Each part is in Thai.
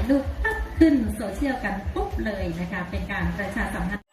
ายรูปปั๊บขึ้นโซเชียลกันปุ๊บเลยนะคะ เป็นการประชาสัมพันธ์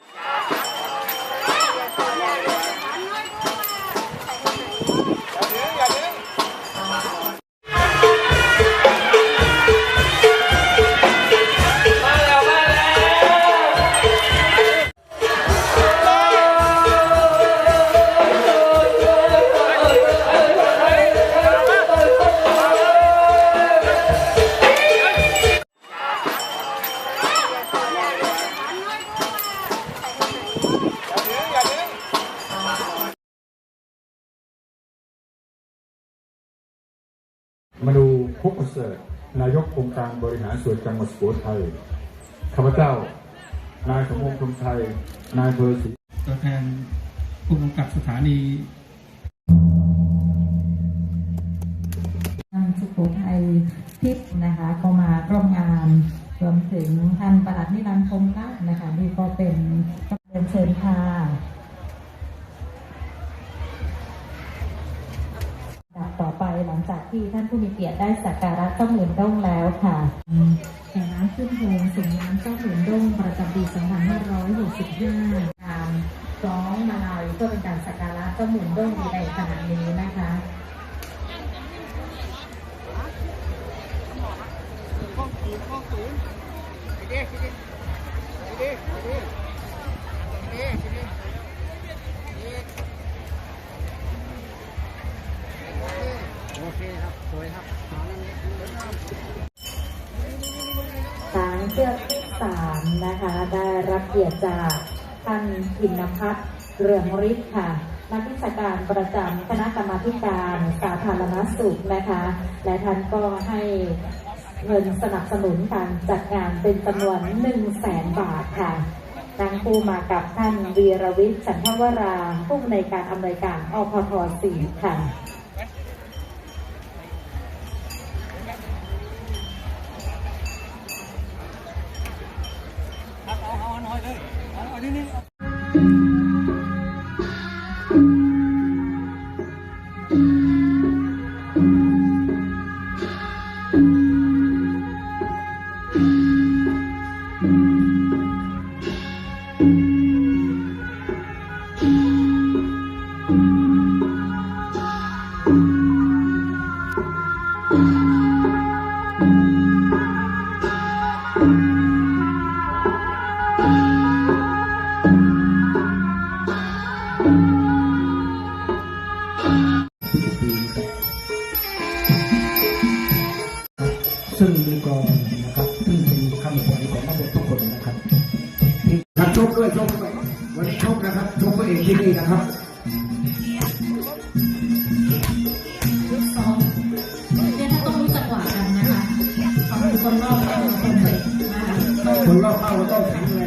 มนูพุกประเสริฐนายกองค์การบริหารส่วนจังหวัดสุโขทัยข้าพเจ้า นายสมพงษ์ชมชัย นายอำเภอศรีตัวแทนผู้กำกับสถานีทางสุโขทัยทิพย์นะคะก็มาร่วมงาน รวมถึงท่านประหลัดนิรันดร์คงละนะคะนี่ก็เป็น จากที่ท่านผู้มีเกียรติได้สักการะเจ้าหมื่นด้งแล้วค่ะแห่น้ำขึ้นโฮงส่งน้ำเจ้าหมื่นด้งประจำปี 2565ตามร้องมาลัยเพื่อเป็นการสักการะเจ้าหมื่นด้งในขณะนี้นะคะช้าง เชือกที่สามนะคะ ได้รับเกียรติจากท่านพินพัฒน์เรืองฤทธิ์ค่ะ นักวิชาการประจำคณะกรรมาธิการสาธารณสุขนะคะ และท่านก็ให้เงินสนับสนุนการจัดงานเป็นจำนวน1 0 0 0 0แสนบาทค่ะนั่งคู่มากับท่านวีรวิทย์ฉันทวราผู้อำนวยการอำนวยการอพท 4 ค่ะ でね。 ซึ่งมีกรองนะครับซึ่งเป็นคำขวัญของนักบวชทุกคนนะครับครับชกด้วยชกด้วยวันนี้ชกนะครับชกตัวเองที่นี่นะครับสองเนี่ยถ้าต้องรู้จักกวากันนะคะของคนรอบข้างคนเด็กนะรอบข้างเราต้องแข็งแรง